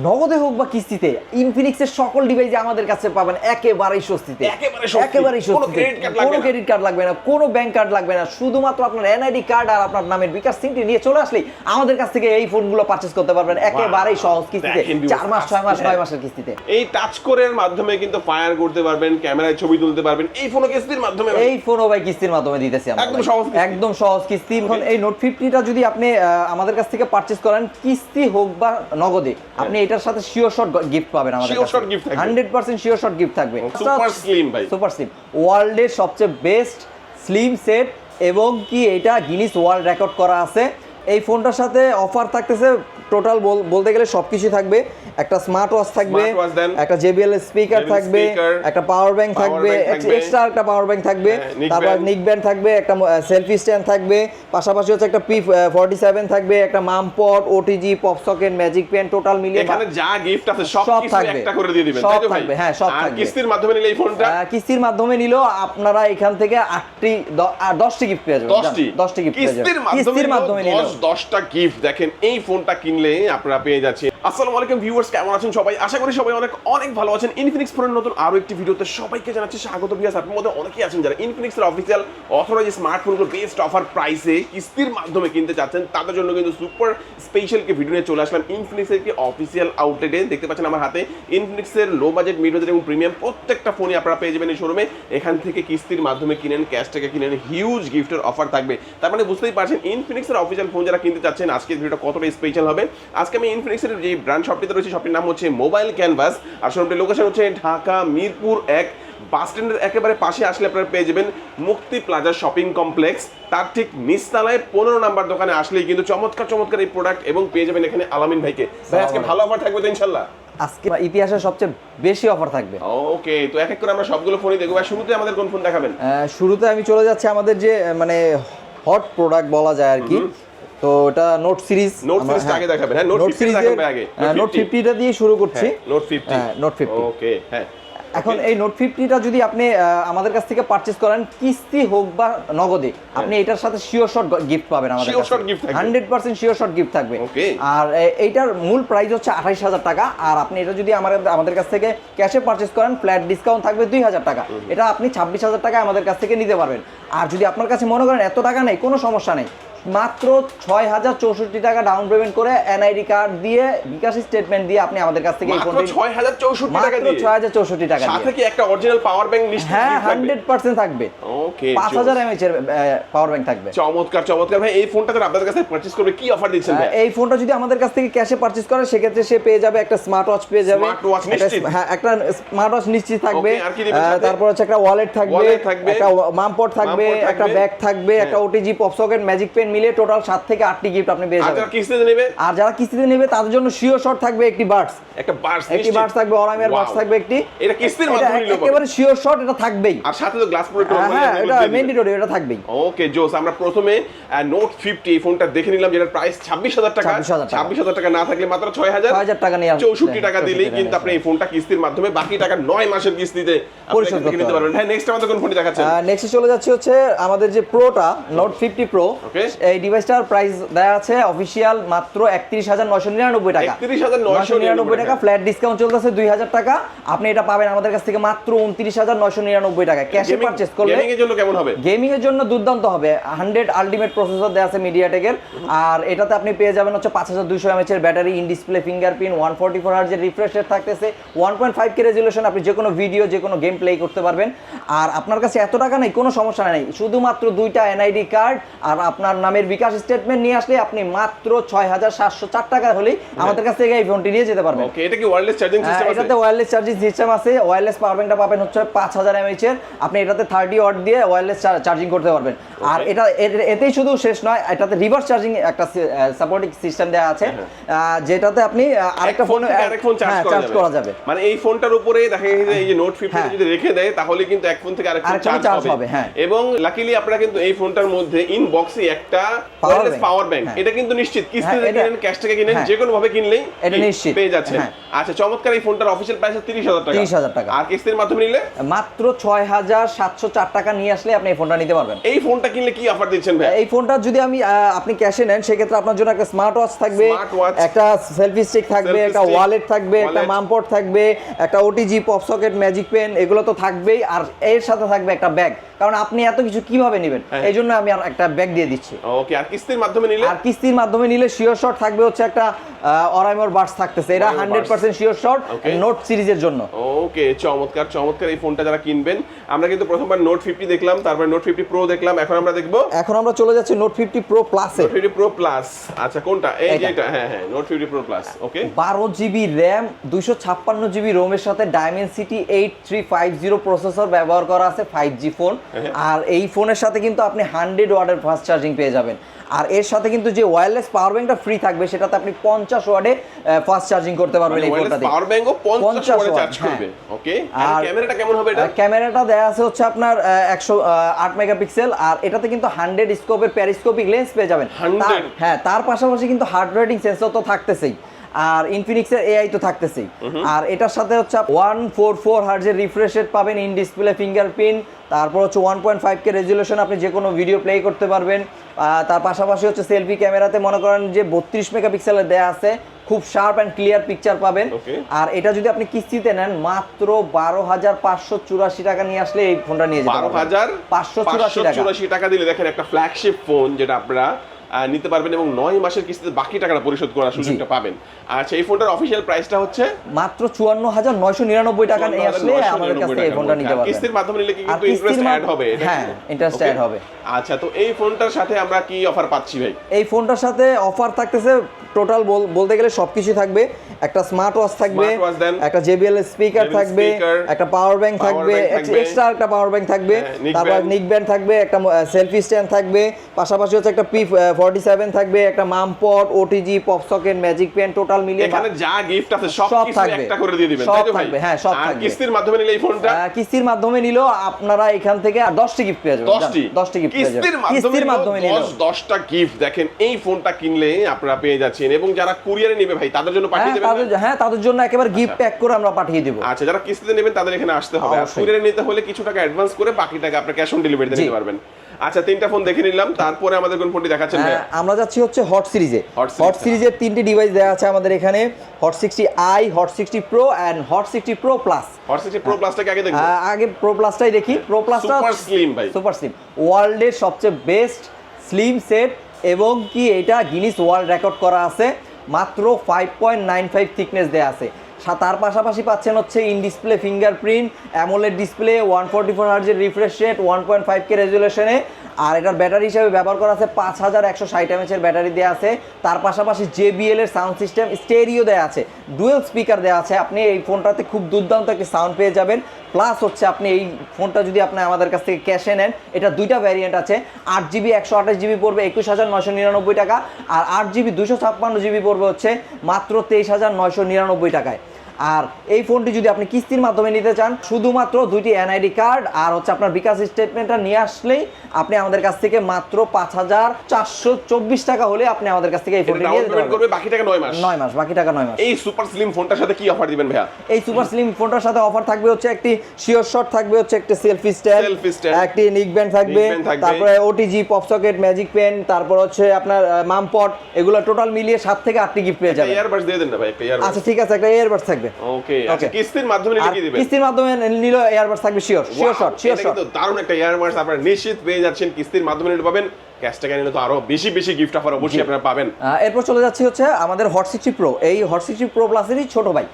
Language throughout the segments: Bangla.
নগদে হোক বা কিস্তিতে ইনফিনিক্সের সকল ডিভাইস আমাদের কাছে পাবেন একেবারেই স্বস্তিতে। একেবারেই কোনো স্বস্তিতে। কোনো ক্রেডিট কার্ড লাগবে না কোনো ব্যাংক কার্ড লাগবে না। শুধুমাত্র আপনার এনআইডি কার্ড আর আপনার নামের বিকাশ সিমটি নিয়ে চলে আসলেই আমাদের কাছ থেকে এই ফোনগুলো পারচেস করতে পারবেন একেবারেই সহজ কিস্তিতে। চার মাস ছয় মাস আজকে- নয় মাসের কিস্তিতে। এই টাচ কোরের মাধ্যমে কিন্তু ফায়ার করতে পারবেন ক্যামেরায় ছবি তুলতে পারবেন এই ফোনও কিস্তির মাধ্যমে এই ফোনও ভাই কিস্তির মাধ্যমে দিতেছি আমরা একদম সহজ একদম সহজ কিস্তি। এখন এই নোট ফিফটিটা যদি আপনি আমাদের কাছ থেকে পারচেজ করেন কিস্তি হোক বা নগদে আপনি এটার সাথে শিওর শট গিফট পাবেন আমাদের শিওর শট গিফট থাকবে। Hundred percent sure shot gift থাকবে। সুপার স্লিম ভাই। সুপার স্লিম ওয়ার্ল্ডের সবচেয়ে বেস্ট স্লিম সেট এবং কি এটা গিনিস ওয়ার্ল্ড রেকর্ড করা আছে। এই ফোনটার সাথে অফার থাকতেছে টোটাল বলতে গেলে সবকিছু থাকবে। একটা স্মার্ট ওয়াচ থাকবে। একটা জেবিএল স্পিকার থাকবে একটা পাওয়ার ব্যাংক থাকবে এক্সট্রা একটা পাওয়ার ব্যাংক থাকবে হ্যাঁ, তারপর নিক ব্যান্ড থাকবে একটা সেলফি স্ট্যান্ড থাকবে পাশাপাশি হচ্ছে একটা পি ফর্টি সেভেন থাকবে একটা মাম pot OTG pop socket magic pen total মিলিয়ে এখানে যা গিফট আছে সব থাকবে। একটা করে দিয়ে দিবেন সব থাকবে, হ্যাঁ, সব থাকবে। কিস্তির মাধ্যমে নিলে এই ফোনটা? কিস্তির মাধ্যমে নিলেও আপনারা এখান থেকে আটটি আর দশটি গিফট পেয়ে যাবেন দশটি? দশটি গিফট পেয়ে যাবেন। কিস্তির মাধ্যমে নিলেও। দশটা গিফট দেখেন এই ফোনটা কিনলে আপনারা পেয়ে যাচ্ছেন। আসসালামু আলাইকুম ভিউয়ার্স, কেমন আছেন সবাই? আশা করি সবাই অনেক অনেক ভালো আছেন। ইনফিনিক্স ফোনের নতুন আরও একটি ভিডিওতে সবাইকে জানাচ্ছি স্বাগত ভিউয়ার্স। আপনার মধ্যে অনেকেই আছেন যারা ইনফিনিক্সের অফিসিয়াল অথরাইজ স্মার্টফোনগুলো বেস্ট অফার প্রাইসে কিস্তির মাধ্যমে কিনতে চাচ্ছেন, তাদের জন্য কিন্তু সুপার স্পেশাল কে ভিডিও নিয়ে চলে আসলাম ইনফিনিক্সের একটি অফিসিয়াল আউটলেটে দেখতে পাচ্ছেন আমার হাতে ইনফিনিক্সের লো বাজেট মিড বাজেট এবং প্রিমিয়াম প্রত্যেকটা ফোনই আপনারা পেয়ে যাবেন এই শোরুমে এখান থেকে কিস্তির মাধ্যমে কিনেন ক্যাশ থেকে কিনেন হিউজ গিফটের অফার থাকবে। তার মানে বুঝতেই পারছেন ইনফিনিক্সের অফিসিয়াল ফোন যারা কিনতে চাচ্ছেন, আজকের ভিডিওটা কতটা স্পেশাল হবে? আজকে আমি ইনফিনিক্সের যে ব্র্যান্ড শপটিতে রয়েছে শপটির নাম হচ্ছে মোবাইল ক্যানভাস আর শোরুমটির লোকেশন হচ্ছে ঢাকা মিরপুর এক। বাস স্ট্যান্ডের একেবারে পাশে আসলে আপনারা পেয়ে যাবেন মুক্তি প্লাজা শপিং কমপ্লেক্স। তার ঠিক নিচতলায় পনেরো নাম্বার দোকানে আসলেই কিন্তু চমৎকার চমৎকার এই প্রোডাক্ট এবং পেয়ে যাবেন এখানে আলামিন ভাইকে। ভাই আজকে ভালো অফার থাকবে তো ইনশাল্লাহ আজকে ইতিহাসের সবচেয়ে বেশি অফার থাকবে। ওকে তো এক এক করে আমরা সবগুলো ফোনই দেখব। ভাই শুরুতে আমাদের কোন ফোন দেখাবেন? শুরুতে আমি চলে যাচ্ছি আমাদের যে মানে হট প্রোডাক্ট বলা যায় আর কি। তো এটা নোট সিরিজ series আগে দেখাবেন, হ্যাঁ, 50 দেখাবেন আগে, নোট 50 ফিফটিটা দিয়ে শুরু করছি। নোট ফিফটি হ্যাঁ, Note 50 ওকে হ্যাঁ। এখন এই নোট ফিফটিটা যদি আপনি আমাদের কাছ থেকে পারচেজ করেন কিস্তি হোক বা নগদে আপনি এটার সাথে শিওর শট গিফট পাবেন আমাদের। Hundred percent sure shot gift থাকবে. আর এইটার মূল প্রাইস হচ্ছে আঠাইশ হাজার টাকা। আর আপনি এটা যদি আমাদের আমাদের কাছ থেকে ক্যাশে পারচেজ করেন ফ্ল্যাট ডিসকাউন্ট থাকবে দুই হাজার টাকা। এটা আপনি ছাব্বিশ হাজার টাকা আমাদের কাছ থেকে নিতে পারবেন। আর যদি আপনার কাছে মনে করেন এত টাকা নেই কোনো সমস্যা নেই। মাত্র ছয় হাজার চৌষট্টি টাকা ডাউন পেমেন্ট করে এনআইডি কার্ড দিয়ে বিকাশ স্টেটমেন্ট দিয়ে আপনি আমাদের কাছ থেকে এই ফোনটি ছয় হাজার চৌষট্টি টাকা দিয়ে? ছয় হাজার চৌষট্টি টাকা সাথে কি একটা অরিজিনাল পাওয়ার ব্যাংক নিশ্চিত হ্যাঁ হান্ড্রেড পার্সেন্ট থাকবে। ওকে পাঁচ হাজার এমএচ এর পাওয়ার ব্যাংক থাকবে। চমৎকার চমৎকার। ভাই এই ফোনটা যারা আপনাদের কাছে পারচেজ করবে। কি অফার দিচ্ছেন ভাই? এই ফোনটা যদি আমাদের কাছ থেকে ক্যাশে পারচেজ করে সেক্ষেত্রে সে পেয়ে যাবে একটা স্মার্ট ওয়াচ পেয়ে যাবে। Watch একটা- নিশ্চিত? হ্যাঁ একটা স্মার্ট ওয়াচ নিশ্চিত থাকবে? তারপর হচ্ছে একটা ওয়ালেট থাকবে। একটা মামপট থাকবে একটা ব্যাগ থাকবে একটা OTG pop socket magic pen মিলে টোটাল সাত থেকে আটটি গিফট আপনি পেয়ে যাবেন। কিস্তিতে নেবে? আর যারা কিস্তিতে নেবে তাদের জন্য শিওর শট থাকবে একটি বার্ডস একটা বার্স একটি বার্ডস থাকবে অরামের বার্ডস থাকবে একটি। এটা কিস্তির মাধ্যমে পাবে। একেবারে শিওর শট এটা থাকবেই। আর সাথে তো গ্লাস প্রোটেক্টর হ্যাঁ এটা ম্যান্ডেটরি এটা থাকবেই। ওকে জোস আমরা প্রথমে নোট ফিফটি এই ফোনটা দেখে নিলাম যেটার প্রাইস ছাব্বিশ হাজার টাকা। 26,000 টাকা। না থাকলে মাত্র ছয় হাজার। 6,000 টাকা নিয়ে আসবে। চৌষট্টি টাকা দিলেই কিন্তু আপনি এই ফোনটা কিস্তির মাধ্যমে বাকি টাকা নয় মাসের কিস্তিতে পরিশোধ করতে পারবেন। হ্যাঁ নেক্সট আমাদের কোন ফোনটি দেখাচ্ছেন? নেক্সট চলে যাচ্ছে হচ্ছে আমাদের যে প্রোটা নোট ফিফটি প্রো Okay. এই ডিভাইসটার প্রাইস দেওয়া আছে অফিসিয়াল মাত্র একত্রিশ হাজার নয়শো নিরানব্বই টাকা। 31,999 টাকা। ফ্ল্যাট ডিসকাউন্ট চলতেছে দুই হাজার টাকা। আপনি এটা পাবেন আমাদের কাছ থেকে মাত্র উনত্রিশ হাজার নয়শো নিরানব্বই টাকা। ক্যাশে পারচেস করলে গেমিং এর জন্য কেমন হবে? গেমিং এর জন্য দুর্দান্ত হবে। হান্ড্রেড আলটিমেট প্রসেসর দেওয়া আছে মিডিয়াটেকের আর এটাতে আপনি পেয়ে যাবেন হচ্ছে পাঁচ হাজার দুইশো এমএচ এর battery in display fingerprint one forty four হার্জের refresh rate থাকতেছে। One point five K resolution আপনি যে কোনো ভিডিও যে কোনো গেম প্লে করতে পারবেন। আর আপনার কাছে এত টাকা নেই কোনো সমস্যা নেই। শুধুমাত্র দুইটা এনআইডি কার্ড আর আপনার নামের বিকাশ স্টেটমেন্ট নিয়ে আসলে আপনি মাত্র ছয় হাজার সাতশো চার টাকা হলেই আমাদের কাছ থেকে এই ফোনটি নিয়ে যেতে পারবেন। এটা কি ওয়্যারলেস চার্জিং হ্যাঁ, সিস্টেম আছে? এটাতে ওয়্যারলেস চার্জিং সিস্টেম আছে। ওয়্যারলেস পাওয়ার ব্যাংকটা পাবেন হচ্ছে পাঁচ হাজার এমএইচ এর। আপনি এটাতে থার্টি ওয়াট দিয়ে ওয়্যারলেস চার্জিং করতে পারবেন। আর এটা এতেই শুধু শেষ নয় এটাতে রিভার্স চার্জিং একটা সাপোর্টিং সিস্টেম দেওয়া আছে। যেটাতে আপনি আরেকটা ফোন আরেক ফোন চার্জ করা যাবে। মানে এই ফোনটার উপরে দেখা গেছে এই যে নোট ফিফটি হ্যাঁ। যদি রেখে দেয় তাহলে কিন্তু এক ফোন থেকে আরেক ফোন চার্জ হবে। হবে, হ্যাঁ। এবং লাকিলি আপনারা কিন্তু এই ফোনটার মধ্যে ইনবক্সে একটা একটা ওয়্যারলেস পাওয়ার ব্যাংক। এটা কিন্তু নিশ্চিত কিস্তিতে হ্যাঁ, কিনেন ক্যাশ থেকে কিনেন। যে কোনো ভাবে কিনলেই এটা নিশ্চিত। পেয়ে যাচ্ছেন হ্যাঁ। আচ্ছা চমৎকার এই ফোনটার অফিসিয়াল প্রাইস তিরিশ হাজার টাকা 30,000 টাকা। আর কিস্তির মাধ্যমে নিলে মাত্র ছয় হাজার সাতশো চার টাকা নিয়ে আসলে আপনি এই ফোনটা নিতে পারবেন এই ফোনটা কিনলে কি অফার দিচ্ছেন ভাই এই ফোনটা যদি আমি আপনি ক্যাশে নেন সেক্ষেত্রে আপনার জন্য একটা স্মার্ট ওয়াচ থাকবে একটা সেলফি স্টিক থাকবে একটা ওয়ালেট থাকবে একটা। মামপট থাকবে একটা OTG pop socket magic pen এগুলো তো থাকবেই আর এর সাথে থাকবে একটা ব্যাগ কারণ আপনি এত কিছু কীভাবে নেবেন হ্যাঁ। এই জন্য আমি আর একটা ব্যাগ দিয়ে দিচ্ছি ওকে আর কিস্তির মাধ্যমে নিলে? আর কিস্তির মাধ্যমে নিলে শিওর শট থাকবে হচ্ছে একটা অরাইমোর বার্স থাকতেছে। এটা Oraimo hundred Buds। Percent sure shot note সিরিজের জন্য। ওকে চমৎকার চমৎকার এই ফোনটা যারা কিনবেন আমরা কিন্তু প্রথমবার নোট ফিফটি দেখলাম তারপরে নোট ফিফটি প্রো দেখলাম এখন আমরা দেখব? এখন আমরা চলে যাচ্ছি নোট ফিফটি প্রো প্লাসে। Note fifty pro plus. আচ্ছা কোনটা? এই যে এটা। হ্যাঁ হ্যাঁ note fifty pro plus okay? বারো জিবি র্যাম দুইশো ছাপ্পান্ন জিবি রোমের সাথে Dimensity eight three five zero processor ব্যবহার করা আছে ফাইভ জি ফোন হ্যাঁ। আর এই ফোনের সাথে কিন্তু আপনি হান্ড্রেড ওয়ার্ডের ফাস্ট চার্জিং পেয়ে যাবেন। আর এর সাথে কিন্তু যে ওয়্যারলেস পাওয়ার ব্যাংকটা ফ্রি থাকবে সেটাতে আপনি পঞ্চাশ ওয়ার্ডে ফাস্ট চার্জিং করতে পারবেন এই ফোনটা দিয়ে পাওয়ার ব্যাংকও 50 50 ওয়াটে চার্জ হ্যাঁ। করবে। ওকে আর আর- ক্যামেরাটা কেমন হবে এটা? ক্যামেরাটা দেয়া আছে হচ্ছে আপনার একশো আট মেগাপিক্সেল আর এটাতে কিন্তু হান্ড্রেড স্কোপের প্যারিস্কোপিক লেন্স পেয়ে যাবেন। হ্যাঁ তার পাশাপাশি কিন্তু হার্ড রেটিং সেন্সর তো থাকতেছেই। আর ইনফিনিক্সের এআই তো থাকতেছেই। আর এটার সাথে হচ্ছে ওয়ান ফোর ফোর হার্জের রিফ্রেশ রেট পাবেন ইন ডিসপ্লে ফিঙ্গারপ্রিন্ট তারপর হচ্ছে one point five K resolution আপনি যে কোনো ভিডিও প্লে করতে পারবেন। তার পাশাপাশি হচ্ছে সেলফি ক্যামেরাতে মনে করেন যে বত্রিশ মেগাপিক্সেলের দেয়া আছে খুব শার্প অ্যান্ড ক্লিয়ার পিকচার পাবেন। আর এটা যদি আপনি কিস্তিতে নেন মাত্র বারো হাজার পাঁচশো চুরাশি টাকা নিয়ে আসলে এই ফোনটা নিয়ে যেতে বারো পারবেন হাজার পাঁচশো চুরাশি টাকা। দিলে দেখেন একটা ফ্ল্যাগশিপ ফোন যেটা আপনারা নিতে পারবেন এবং নয় মাসের কিস্তিতে বাকি টাকাটা পরিশোধ করার সুযোগটা পাবেন। আর সেই ফোনটার অফিসিয়াল প্রাইসটা হচ্ছে মাত্র চুয়ান্ন হাজার নয়শো নিরানব্বই টাকা নিয়ে আসলে আমাদের কাছে এই ফোনটা নিতে পারবেন। কিস্তির মাধ্যমে নিলে কি কিন্তু ইন্টারেস্ট অ্যাড হবে? হ্যাঁ, ইন্টারেস্ট অ্যাড হবে। আচ্ছা তো এই ফোনটার সাথে আমরা কি অফার পাচ্ছি ভাই? এই ফোনটার সাথে অফার থাকতেছে টোটাল বলতে গেলে সবকিছু থাকবে। একটা স্মার্ট ওয়াচ থাকবে। একটা জেবিএল স্পিকার থাকবে একটা পাওয়ার ব্যাংক থাকবে এক্সট্রা একটা পাওয়ার ব্যাংক থাকবে হ্যাঁ, তারপর নিক ব্যান্ড থাকবে একটা সেলফি স্ট্যান্ড থাকবে পাশাপাশি হচ্ছে একটা পি ফর্টি সেভেন থাকবে একটা মাম পট OTG pop socket magic pen total মিলিয়ে এখানে যা গিফট আছে সব থাকবে। একটা করে দিয়ে দিবেন সব তাই তো ভাই? থাকবে, হ্যাঁ, সব থাকবে। কিস্তির মাধ্যমে নিলে এই ফোনটা কিস্তির মাধ্যমে নিলেও আপনারা এখান থেকে দশটি গিফট পেয়ে যাবেন দশটি? দশটি গিফট পেয়ে যাবেন কিস্তির মাধ্যমে কিস্তির মাধ্যমে নিলেও নিলেও দশ দশটা গিফট দেখেন এই ফোনটা কিনলে আপনারা পেয়ে যাচ্ছেন। এবং যারা কুরিয়ারে নেবে ভাই তাদের জন্য পাঠিয়ে হ্যাঁ দেবেন হ্যাঁ তাদের জন্য একেবারে গিফট প্যাক করে আমরা পাঠিয়ে দেবো। আচ্ছা যারা কিস্তিতে নেবেন তাদের এখানে আসতে হবে। আর। কুরিয়ারে নিতে হলে কিছু টাকা অ্যাডভান্স করে বাকি টাকা আপনার ক্যাশ অন ডেলিভারিতে দিতে নিতে পারবেন। আচ্ছা তিনটা ফোন দেখে নিলাম তারপরে আমাদের কোন ফোনটি দেখাচ্ছেন হ্যাঁ, আমরা যাচ্ছি হচ্ছে হট সিরিজে হট সিরিজের তিনটি ডিভাইস দেওয়া আছে আমাদের এখানে hot sixty I hot sixty pro and hot sixty pro plus hot sixty pro প্লাসটাকে আগে দেখব? আগে প্রো প্লাসটাই দেখি। প্রো প্লাসটা Super slim ভাই। সুপার স্লিম ওয়ার্ল্ডের সবচেয়ে বেস্ট স্লিম সেট এবং কি এটা গিনিস ওয়ার্ল্ড রেকর্ড করা আছে। মাত্র five point nine five thickness দেওয়া আছে। তার পাশাপাশি পাচ্ছেন হচ্ছে in display fingerprint AMOLED display one forty four হার্জের refresh rate one point five K রেজুলেশনে আর এটার ব্যাটারি হিসাবে ব্যবহার করা আছে পাঁচ হাজার একশো ষাট এমএচের ব্যাটারি দেওয়া আছে। তার পাশাপাশি জেবিএল এর সাউন্ড সিস্টেম স্টেরিও দেওয়া আছে। ডুয়েল স্পিকার দেওয়া আছে। আপনি এই ফোনটাতে খুব দুর্দান্ত একটি সাউন্ড পেয়ে যাবেন। প্লাস হচ্ছে আপনি এই ফোনটা যদি আপনি আমাদের কাছ থেকে ক্যাশে নেন, এটা দুইটা ভ্যারিয়েন্ট আছে। আট জিবি, একশো আঠাশ জিবি পড়বে একুশ হাজার নয়শো নিরানব্বই টাকা। আর আট জিবি দুশো ছাপ্পান্ন জিবি পড়বে হচ্ছে মাত্র তেইশ হাজার নয়শো নিরানব্বই টাকায়। আর এই ফোনটি যদি আপনি কিস্তির মাধ্যমে নিতে চান শুধুমাত্র দুইটি এনআইডি কার্ড আর হচ্ছে আপনার বিকাশ স্টেটমেন্টটা নিয়ে আসলেই আপনি আমাদের কাছ থেকে মাত্র পাঁচ হাজার চারশো চব্বিশ টাকা হলে আপনি আমাদের কাছ থেকে এই ফোনটি নিয়ে যেতে পারবেন। বাকি টাকা নয় মাস। নয় মাস বাকি টাকা নয় মাস। এই সুপার স্লিম ফোনটার সাথে কি অফার দিবেন ভাইয়া? এই সুপার স্লিম ফোনটার সাথে অফার থাকবে হচ্ছে একটি শিওর শট থাকবে হচ্ছে একটা সেলফি স্ট্যান্ড Selfie stand। একটি নিক ব্যান্ড থাকবে। তারপরে OTG pop socket magic pen তারপর হচ্ছে আপনার মাম পট এগুলো টোটাল মিলিয়ে সাত থেকে আটটি গিফট পেয়ে যাবেন। ইয়ারবাডস দিয়ে দেন না ভাই একটা ইয়ারবাডস আচ্ছা ঠিক আছে একটা এয়ারবাডস থাকবে। ওকে আচ্ছা কিস্তির মাধ্যমে নিলে কি দিবেন। কিস্তির মাধ্যমে নিলে এয়ারবাডস থাকবে sure sure shot sure shot কিন্তু দারুণ একটা ইয়ারবাডস আপনারা নিশ্চিত পেয়ে যাচ্ছেন কিস্তির মাধ্যমে নিলে পাবেন। ক্যাশ টাকা নিলে তো আরও বেশি বেশি গিফট অফার অবশ্যই আপনারা পাবেন। এরপর চলে যাচ্ছি হচ্ছে আমাদের হট সিক্সটি প্রো এই হট সিক্সটি প্রো প্লাসেরই ছোট ভাই।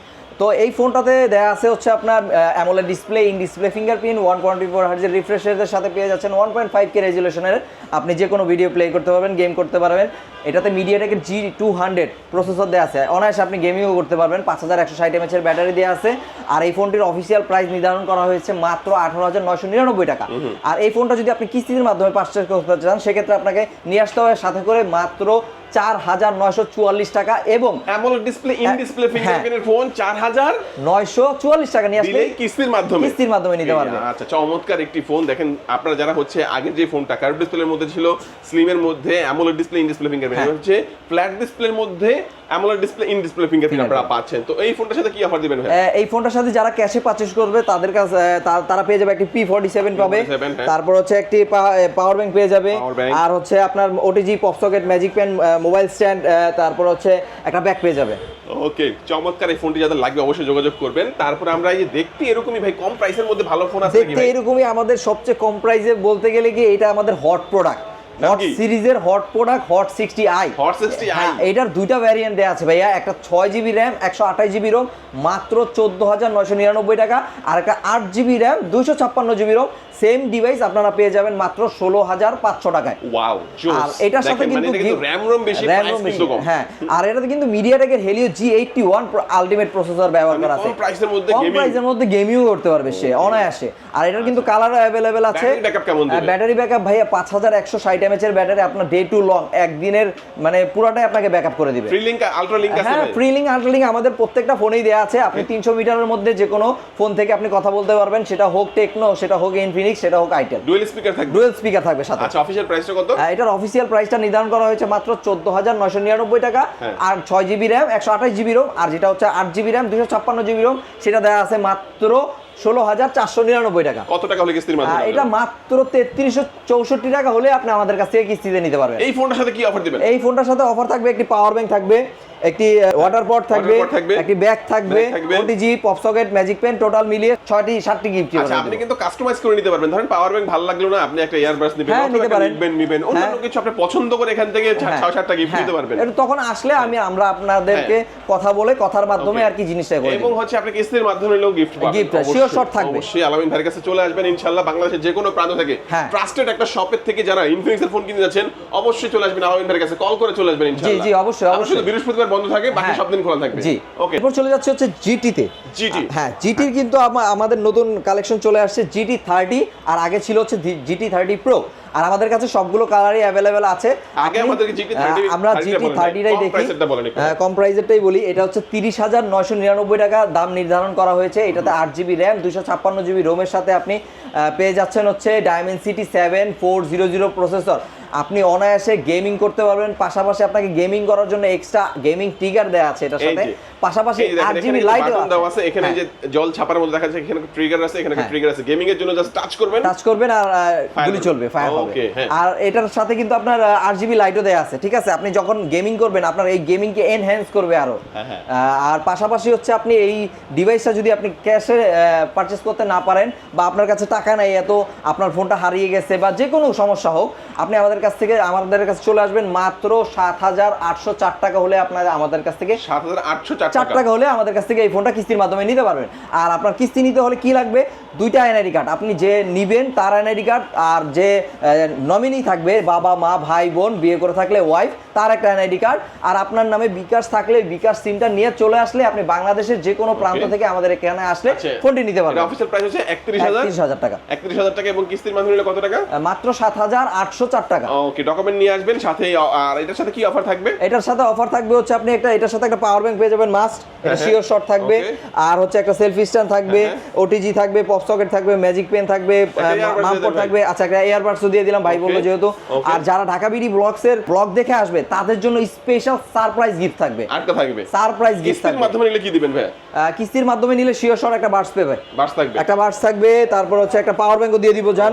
তো এই ফোনটাতে দেয়া আছে হচ্ছে আপনার AMOLED display in display fingerprint one twenty four হার্জের রিফ্রেশের সাথে পেয়ে যাচ্ছেন ওয়ান পয়েন্ট ফাইভ কে রেজুলেশনের আপনি যে কোনো ভিডিও প্লে করতে পারবেন গেম করতে পারবেন। এটাতে মিডিয়াটেকের জি টু হান্ড্রেড প্রসেসর দেওয়া আছে। অনায়াসে আপনি গেমিংও করতে পারবেন। পাঁচ হাজার একশো ষাট এমএচের ব্যাটারি দেওয়া আছে। আর এই ফোনটির অফিসিয়াল প্রাইস নির্ধারণ করা হয়েছে মাত্র আঠারো হাজার নয়শো নিরানব্বই টাকা। আর এই ফোনটা যদি আপনি কিস্তির মাধ্যমে পারচেস করতে চান সেক্ষেত্রে আপনাকে নিয়ে আসতে হবে সাথে করে মাত্র চার হাজার নয়শো চুয়াল্লিশ টাকা এবং অ্যামোলেড ডিসপ্লে ইন ডিসপ্লে। ফিঙ্গারপ্রিন্টের ফোন চার হাজার নয়শো চুয়াল্লিশ টাকা নিয়ে আসলে কিস্তির মাধ্যমে কিস্তির মাধ্যমে নিতে পারবে। আচ্ছা চমৎকার একটি ফোন দেখেন আপনারা যারা হচ্ছে আগের যে ফোনটা কার্ভ ডিসপ্লের মধ্যে ছিল স্লিমের মধ্যে AMOLED display in display fingerprint. হচ্ছে ফ্ল্যাট ডিসপ্লের মধ্যে AMOLED display in display fingerprint আপনারা পাচ্ছেন। তো এই ফোনটার সাথে কি অফার দিবেন ভাই এই ফোনটার সাথে যারা ক্যাশে পারচেজ করবে তাদের কাছে তারা পেয়ে যাবে একটি পি ফর্টি সেভেন পাবে। P47 হ্যাঁ। তারপর হচ্ছে একটি পাওয়ার ব্যাংক পেয়ে যাবে। আর হচ্ছে আপনার OTG pop socket magic pen mobile stand তারপর হচ্ছে একটা ব্যাগ পেয়ে যাবে। ওকে চমৎকার এই ফোনটি যাদের লাগবে অবশ্যই যোগাযোগ করবেন। তারপরে আমরা এই যে দেখতে এরকমই ভাই কম প্রাইসের মধ্যে ভালো ফোন আছে দেখতে এরকমই আমাদের সবচেয়ে কম প্রাইসে বলতে গেলে কি এটা আমাদের হট প্রোডাক্ট হট সিরিজের hot product hot sixty I Hot 60i হ্যাঁ এটার দুইটা ভ্যারিয়েন্ট দেওয়া আছে ভাইয়া একটা ছয় জিবি র্যাম একশো আঠাশ জিবি রোম মাত্র চোদ্দ হাজার নয়শো নিরানব্বই টাকা আর একটা আট জিবি র্যাম দুইশো ছাপ্পান্ন জিবি রোম সেম ডিভাইস আপনারা পেয়ে যাবেন মাত্র ষোলো হাজার পাঁচশো টাকায়। ওয়াও আর এটার সাথে কিন্তু র্যাম রোম বেশি ROM কিন্তু কম। হ্যাঁ আর এটাতে কিন্তু মিডিয়াটেকের Helio G eighty one ultimate processor ব্যবহার মানে করা আছে। কম প্রাইসের মধ্যে কম gaming। প্রাইসের মধ্যে গেমিংও করতে পারবে সে অনায়াসে। আর এটার কিন্তু কালার অ্যাভেলেবেল আছে। ব্যাটারি ব্যাকআপ ভাইয়া পাঁচ হাজার একশো ষাট এমএচ এর ব্যাটারি আপনার ডে টু লং একদিনের মানে পুরোটাই আপনাকে ব্যাকআপ করে দিবে। ফ্রি আলট্রা হ্যাঁ ভাই? ফ্রি লিঙ্ক আল্ট্রা লিঙ্ক আমাদের প্রত্যেকটা ফোনেই দেওয়া আছে। আপনি তিনশো মিটারের মধ্যে যে কোনো ফোন থেকে আপনি কথা বলতে পারবেন। সেটা হোক টেকনো সেটা হোক ইনফিনিক্স সেটা হোক আইটেল ডুয়েল স্পিকার থাকবে। ডুয়েল স্পিকার থাকবে সাথে। আচ্ছা অফিসিয়াল প্রাইসটা কত? এটার অফিসিয়াল প্রাইসটা নির্ধারণ করা হয়েছে মাত্র চোদ্দ হাজার নয়শো নিরানব্বই টাকা। হ্যাঁ। আর ছয় জিবি র্যাম একশো আঠাশ জিবি রোম আর যেটা হচ্ছে আট জিবি র্যাম দুশো ছাপ্পান্ন জিবি রোম সেটা দেওয়া আছে মাত্র ষোলো হাজার চারশো নিরানব্বই টাকা। কত টাকা হলে কিস্তির মাধ্যমে এটা মাত্র তেত্রিশশো চৌষট্টি টাকা হলে আপনি আমাদের কাছ থেকে কিস্তিতে নিতে পারবেন। এই ফোনটার সাথে কি অফার দিবেন? এই ফোনটার সাথে অফার থাকবে একটি পাওয়ার ব্যাংক থাকবে একটি ওয়াটার পট থাকবে একটি ব্যাগ থাকবে OTG pop socket magic pen total মিলিয়ে ছয়টি সাতটি গিফট আচ্ছা আপনি কিন্তু কাস্টমাইজ করে নিতে পারবেন। ধরেন পাওয়ার ব্যাংক ভালো লাগল না আপনি একটা নেবেন হ্যাঁ, নিতে পারেন। নেবেন নেবেন অন্যান্য হ্যাঁ। কিছু আপনি পছন্দ করে এখান থেকে ছ- ছয় সাতটা গিফট নিতে পারবেন। এটা তখন আসলে আমি আমরা আপনাদেরকে কথা বলে কথার মাধ্যমে আর কি জিনিসটা করে এবং হচ্ছে আপনি কিস্তির মাধ্যমে গিফট পাবেন Gift, অবশ্যই, শট থাকবে। অবশ্যই আলামিন ভাইয়ের কাছে চলে আসবেন ইনশাআল্লাহ বাংলাদেশের যে কোনো প্রান্ত থেকে হ্যাঁ। ট্রাস্টেড একটা শপের থেকে যারা ইনফিনিক্সের ফোন কিনতে যাচ্ছেন অবশ্যই চলে আসবেন আলামিন ভাইয়ের কাছে কল করে চলে আসবেন ইনশাআল্লাহ জি, অবশ্যই, অবশ্যই। বৃহস্পতিবার বন্ধ থাকে বাকি হ্যাঁ। সব দিন খোলা থাকবে জি ওকে এরপর চলে যাচ্ছে হচ্ছে জিটিতে জিটি হ্যাঁ জিটির কিন্তু আমাদের নতুন কালেকশন চলে আসছে জিটি থার্টি আর আগে ছিল হচ্ছে জিটি থার্টি প্রো আর আমাদের কাছে সবগুলো কালারই অ্যাভেলেবেল আছে। আগে আমাদেরকে 30 আহ, আমরা 30 টা জিটি থার্টিটাই দেখি। হ্যাঁ, কম প্রাইসেরটাই বলি। এটা হচ্ছে তিরিশ হাজার নয়শো নিরানব্বই টাকা দাম নির্ধারণ করা হয়েছে। এটাতে আট জিবি র্যাম দুশো ছাপ্পান্ন জিবি রোমের সাথে আপনি পেয়ে যাচ্ছেন হচ্ছে Dimensity seven four zero zero processor আপনি অনায়াসে গেমিং করতে পারবেন। পাশাপাশি আপনাকে গেমিং করার জন্য এক্সট্রা গেমিং ট্রিগার দেওয়া আছে এটার সাথে। পাশাপাশি জিবি লাইট দেওয়া আছে এখানে হ্যাঁ। যে জল ছাপার দেখা যাচ্ছে এখানে ট্রিগার আছে এখানে হ্যাঁ। ট্রিগার আছে গেমিং এর জন্য জাস্ট টাচ করবেন টাচ করবেন আর গুলি চলবে ফায়ার হবে হ্যাঁ। আর এটার সাথে কিন্তু আপনার জিবি লাইটও দেওয়া আছে ঠিক আছে আপনি যখন গেমিং করবেন আপনার এই গেমিংকে এনহ্যান্স করবে আরও হ্যাঁ, হ্যাঁ। আর পাশাপাশি হচ্ছে আপনি এই ডিভাইসটা যদি আপনি ক্যাশে পারচেস করতে না পারেন বা আপনার কাছে টাকা নাই এত আপনার ফোনটা হারিয়ে গেছে বা যে কোনো সমস্যা হোক আপনি আমাদের কাছ থেকে আমাদের কাছে চলে আসবেন মাত্র সাত হাজার আটশো চার টাকা হলে আপনার আমাদের কাছ থেকে সাত হাজার আটশো চার চার টাকা হলে আমাদের কাছ থেকে এই ফোনটা কিস্তির মাধ্যমে নিতে পারবেন। আর আপনার কিস্তি নিতে হলে কি লাগবে? দুইটা এনআইডি কার্ড। আপনি যে নিবেন তার এনআইডি কার্ড আর যে নমিনি থাকবে বাবা মা ভাই বোন বিয়ে করে থাকলে ওয়াইফ তার একটা এনআইডি কার্ড। আর আপনার নামে বিকাশ থাকলে বিকাশ সিমটা নিয়ে চলে আসলে আপনি বাংলাদেশের যে কোনো প্রান্ত থেকে আমাদের এখানে আসলে আচ্ছা। ফোনটি নিতে পারবেন। অফিসিয়াল প্রাইস হচ্ছে একত্রিশ হাজার। একত্রিশ হাজার টাকা। একত্রিশ হাজার টাকা এবং কিস্তির মাধ্যমে নিলে কত টাকা? মাত্র সাত হাজার আটশো চার টাকা। ওকে ডকুমেন্ট নিয়ে আসবেন সাথে আর এটার সাথে কি অফার থাকবে? এটার সাথে অফার থাকবে হচ্ছে আপনি একটা এটার সাথে একটা পাওয়ার ব্যাংক পেয়ে যাবেন মাস্ট এটা হ্যাঁ, শিওর শট থাকবে। আর হচ্ছে একটা সেলফি স্ট্যান্ড থাকবে হ্যাঁ, ওটিজি থাকবে পপ সকেট থাকবে ম্যাজিক পেন থাকবে মামপট থাকবে। আচ্ছা একটা এয়ারবাডসও দিয়ে দিলাম ভাই বলল যেহেতু। আর যারা ঢাকা বিডি ব্লগস এর ব্লগ দেখে আসবে তাদের জন্য স্পেশাল সারপ্রাইজ গিফট থাকবে। আটটা থাকবে। সারপ্রাইজ গিফট কিস্তির থাকবে। মাধ্যমে নিলে কি দিবেন ভাই কিস্তির মাধ্যমে নিলে শিওর শট একটা বার্স পেবে। বাস থাকবে। একটা বার্স থাকবে তারপর হচ্ছে একটা পাওয়ার ব্যাংকও দিয়ে দিব জান।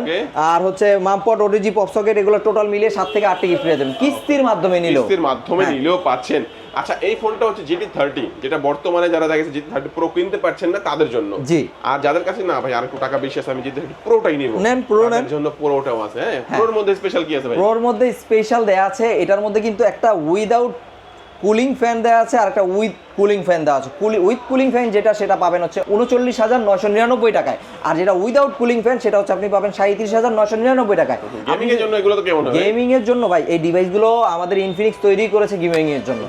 আর হচ্ছে মামপট ওটিজি পপ সকেট এগুলো টোটাল মিলিয়ে সাত থেকে আটটি গিফট পেয়ে যাবেন। কিস্তির মাধ্যমে নিলেও। কিস্তির মাধ্যমে হ্যাঁ। নিলেও পাচ্ছেন। আচ্ছা এই ফোনটা হচ্ছে জিটি থার্টি যেটা বর্তমানে যারা দেখেছে জি থার্টি প্রো কিনতে পারছেন না তাদের জন্য। জি। আর যাদের কাছে না ভাই আর একটু টাকা বেশি আছে আমি জি থার্টি প্রোটাই নিব। নেন, প্রো নেন। জন্য প্রোটাও আছে হ্যাঁ? প্রোর মধ্যে স্পেশাল কি আছে ভাই? প্রোর মধ্যে স্পেশাল দেয়া আছে এটার মধ্যে কিন্তু একটা উইদাউট কুলিং ফ্যান দেয়া আছে আর একটা উইথ কুলিং ফ্যান দেওয়া আছে। কুলি উইথ কুলিং ফ্যান যেটা সেটা পাবেন হচ্ছে উনচল্লিশ হাজার নয়শো নিরানব্বই টাকায়। আর যেটা উইদাউট কুলিং ফ্যান সেটা হচ্ছে আপনি পাবেন সাঁত্রিশ হাজার নয়শো নিরানব্বই টাকায়। গেমিং এর জন্য ভাই এই ডিভাইসগুলো আমাদের ইনফিনিক্স তৈরি করেছে গেমিং এর জন্য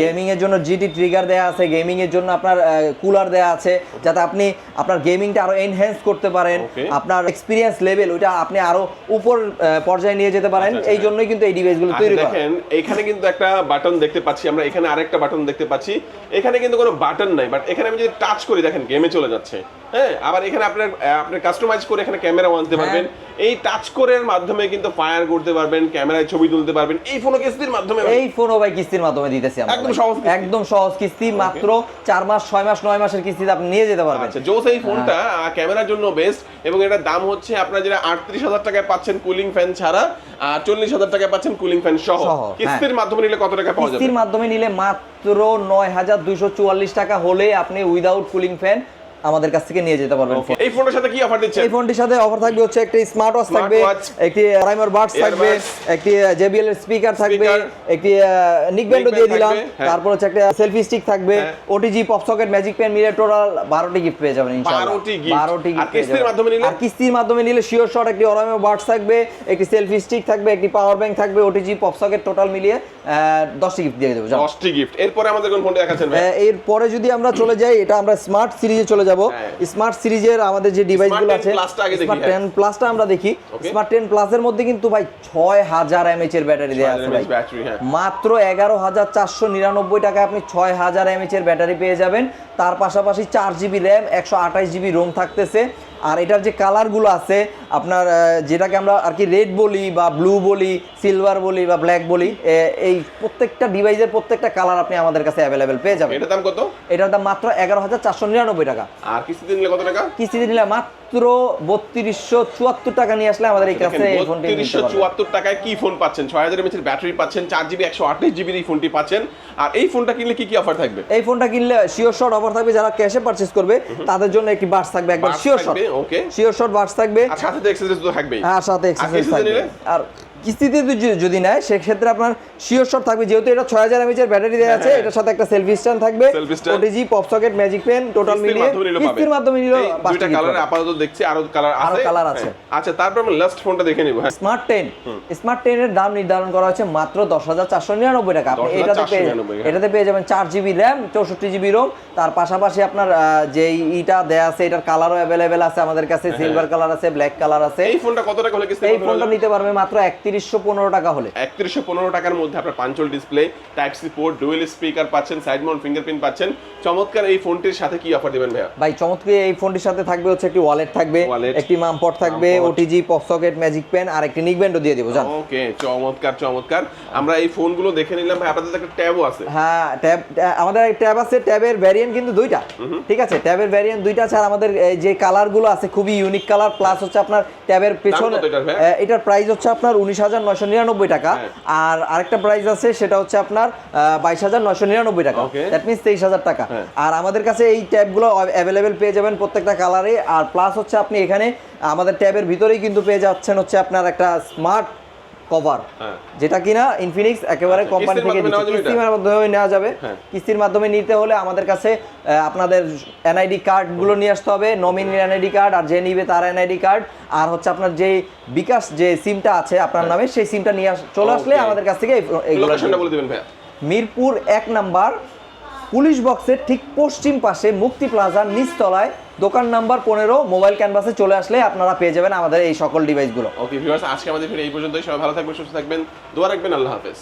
গেমিং এর জন্য জিটি ট্রিগার দেয়া আছে গেমিং এর জন্য আপনার কুলার দেয়া আছে যাতে আপনি আপনার গেমিংটা আরও এনহ্যান্স করতে পারেন। আপনার এক্সপিরিয়েন্স লেভেল ওইটা আপনি আরও উপর পর্যায়ে নিয়ে যেতে পারেন। আচ্ছা, এই জন্যই কিন্তু এই ডিভাইসগুলো আচ্ছা, তৈরি করা। দেখেন এখানে কিন্তু একটা বাটন দেখতে পাচ্ছি আমরা। এখানে আরেকটা বাটন দেখতে পাচ্ছি। এখানে কিন্তু কোনো বাটন নাই বাট এখানে আমি যদি টাচ করি দেখেন গেমে চলে যাচ্ছে। হ্যাঁ আবার এখানে আপনার আহ, আপনি কাস্টমাইজ করে এখানে ক্যামেরা আনতে হ্যাঁ। পারবেন এই টাচ করের মাধ্যমে কিন্তু ফায়ার করতে পারবেন ক্যামেরায় ছবি তুলতে পারবেন। এই ফোন কিস্তির মাধ্যমে এই ফোনও ভাই কিস্তির মাধ্যমে দিতেছি আমরা একদম সহজ একদম সহজ কিস্তি মাত্র চার মাস ছয় মাস নয় মাসের কিস্তিতে আপনি নিয়ে যেতে পারবেন। আচ্ছা জোস এই ফোনটা ক্যামেরার জন্য বেস্ট এবং এটার দাম হচ্ছে আপনার যেটা আটত্রিশ হাজার টাকায় পাচ্ছেন কুলিং ফ্যান ছাড়া আর চল্লিশ হাজার টাকায় পাচ্ছেন কুলিং ফ্যান সহ। সহ, হ্যাঁ। কিস্তির মাধ্যমে নিলে কত টাকা পাওয়া যাবে? কিস্তির মাধ্যমে নিলে মাত্র নয় হাজার দুইশো চুয়াল্লিশ টাকা হলে আপনি উইদাউট কুলিং ফ্যান আমাদের কাছ থেকে নিয়ে যেতে পারবেন এই ফোনের সাথে কি অফার দিচ্ছে এই ফোনটির সাথে অফার থাকবে হচ্ছে একটি স্মার্ট ওয়াচ থাকবে একটি রাইমার বাডস থাকবে একটি জেবিএল এর স্পিকার থাকবে একটি নিকব্যান্ডও neckband দিয়ে দিলাম হ্যাঁ। তারপর হচ্ছে একটা সেলফি স্টিক থাকবে। OTG pop socket magic pen মিলে টোটাল বারোটি গিফট পেয়ে যাবেন ইনশাআল্লাহ 12টি gift। 12টি আর কিস্তির মাধ্যমে নিলে? আর কিস্তির মাধ্যমে নিলে শিওর শট একটি অরাইমার বাডস থাকবে একটি সেলফি স্টিক থাকবে একটি পাওয়ার ব্যাংক থাকবে ওটিজি পপ সকেট টোটাল মিলিয়ে আহ, দশটি গিফট দিয়ে দেবো জানো। দশটি গিফট এরপরে আমাদের কোন ফোনটা দেখাচ্ছেন ভাই এরপরে যদি আমরা চলে যাই এটা আমরা স্মার্ট সিরিজে চলে যাব। হ্যাঁ। স্মার্ট সিরিজের আমাদের যে ডিভাইসগুলো 10 আছে স্মার্ট হ্যাঁ। টেন প্লাসটা আমরা দেখি। স্মার্ট টেন প্লাসের মধ্যে কিন্তু ভাই ছয় হাজার এমএচ এর ব্যাটারি দেওয়া আছে ভাই। হ্যাঁ। মাত্র এগারো হাজার চারশো নিরানব্বই টাকায় আপনি ছয় হাজার এমএচ এর ব্যাটারি পেয়ে যাবেন। তার পাশাপাশি চার জিবি র্যাম একশো আঠাশ জিবি রোম থাকতেছে। আর এটার যে কালারগুলো আছে আপনার যেটাকে আমরা আর কি রেড বলি বা ব্লু বলি সিলভার বলি বা ব্ল্যাক বলি এই প্রত্যেকটা ডিভাইসের প্রত্যেকটা কালার আপনি আমাদের কাছে অ্যাভেলেবেল পেয়ে যাবেন। এটার দাম কত? এটার দাম মাত্র এগারো হাজার চারশো নিরানব্বই টাকা। আর কিস্তিতে নিলে কত টাকা? কিস্তিতে নিলে মাত্র বত্রিশশো চুয়াত্তর টাকা নিয়ে আসলে আমাদের এই কাছে এই ফোনটি নিতে চুয়াত্তর টাকায় কি ফোন পাচ্ছেন? ছয় হাজার এমএচের ব্যাটারি পাচ্ছেন চার জিবি একশো আঠাশ জিবির এই ফোনটি পাচ্ছেন। আর এই ফোনটা কিনলে কি কি অফার থাকবে? এই ফোনটা কিনলে শিওর শট অফার থাকবে যারা ক্যাশে পারচেজ করবে তাদের জন্য একটি বার্স থাকবে একবার sure shot okay sure shot burst থাকবে। আর সাথে তো এক্সেসরিজ তো থাকবে আর সাথে এক্সেসরিজ থাকবে। আর কিস্তিতে যদি- নেয় সেক্ষেত্রে আপনার শিওর শট থাকবে। যেহেতু এটা ছয় হাজার এমএচ এর ব্যাটারি দেওয়া আছে হ্যাঁ। এটার সাথে একটা সেলফি স্ট্যান্ড থাকবে। OTG pop socket magic pen total মিলিয়ে। কিস্তির মাধ্যমে পাঁচটা দুইটা কালার আপাতত দেখছি আরও কালার আছে আরও আছে। colour আছে। হ্যাঁ। আচ্ছা তারপর আমরা লাস্ট ফোনটা দেখে নিব হ্যাঁ। স্মার্ট টেন স্মার্ট টেনের দাম নির্ধারণ করা হয়েছে মাত্র দশ হাজার চারশো নিরানব্বই টাকা। আপনি 10,499 এটাতে পেয়ে হ্যাঁ। এটাতে পেয়ে যাবেন চার জিবি র্যাম চৌষট্টি জিবি রোম তার পাশাপাশি আপনার যে ইটা দেয়া আছে এটার কালারও অ্যাভেলেবেল আছে আমাদের কাছে। সিলভার কালার আছে ব্ল্যাক কালার আছে। হ্যাঁ, এই ফোনটা কত টাকা হলে কিস্তি এই ফোনটা নিতে পারবে মাত্র একত্রিশশো পনেরো টাকা হলে। একত্রিশশো পনেরো টাকার মধ্যে আপনার punch hole display type C port dual speaker পাচ্ছেন সাইড মাউন্ট ফিঙ্গারপ্রিন্ট পাচ্ছেন। চমৎকার এই ফোনটির সাথে কি অফার দিবেন ভাইয়া? ভাই চমৎকার এই ফোনটির সাথে থাকবে হচ্ছে একটি ওয়ালেট থাকবে একটি মামপট থাকবে OTG pop socket magic pen আর একটি নিকব্যান্ডও দিয়ে দেবো জান। ওকে চমৎকার চমৎকার। আমরা এই ফোনগুলো দেখে নিলাম ভাই আপনাদের একটা ট্যাবও আছে। হ্যাঁ ট্যাব আমাদের ট্যাব আছে ট্যাবের ভ্যারিয়েন্ট কিন্তু দুইটা। ঠিক আছে ট্যাবের ভ্যারিয়েন্ট দুইটা আছে আর আমাদের যে কালারগুলো আছে খুবই ইউনিক কালার প্লাস হচ্ছে আপনার ট্যাবের পেছনে এটার এটার প্রাইস হচ্ছে আপনার উনিশ হাজার নয়শো নিরানব্বই টাকা। আর আরেকটা প্রাইস আছে সেটা হচ্ছে আপনার বাইশ হাজার নয়শো নিরানব্বই টাকা। দ্যাট মিনস তেইশ হাজার টাকা। হ্যাঁ। আর আমাদের কাছে এই ট্যাবগুলো অ্যাভেলেবেল পেয়ে যাবেন প্রত্যেকটা কালারে আর প্লাস হচ্ছে আপনি এখানে আমাদের ট্যাবের ভিতরেই কিন্তু পেয়ে যাচ্ছেন হচ্ছে আপনার একটা স্মার্ট কভার হ্যাঁ। যেটা কিনা ইনফিনিক্স একেবারে আচ্ছা, কোম্পানি থেকে দিচ্ছে কিস্তির মাধ্যমে নেওয়া যাবে। হ্যাঁ। কিস্তির মাধ্যমে নিতে হলে আমাদের কাছে আপনাদের এনআইডি কার্ডগুলো নিয়ে আসতে হবে নমিনির এনআইডি কার্ড আর যে নিবে তার এনআইডি কার্ড আর হচ্ছে আপনার যে বিকাশ যে সিমটা আছে আপনার নামে সেই সিমটা নিয়ে চলে আসলে আমাদের কাছ থেকে এইগুলো বলে দিবেন ভাইয়া। মিরপুর এক নাম্বার পুলিশ বক্সের ঠিক পশ্চিম পাশে মুক্তি প্লাজার নিচতলায় দোকান নাম্বার পনেরো, মোবাইল ক্যানভাসে চলে আসলে আপনারা পেয়ে যাবেন আমাদের এই সকল ডিভাইসগুলো ওকে ভিউয়ার্স আজকে আমাদের ফিরে এই পর্যন্তই। সবাই ভালো থাকবেন, সুস্থ থাকবেন। দোয়া রাখবেন, আল্লাহ হাফেজ।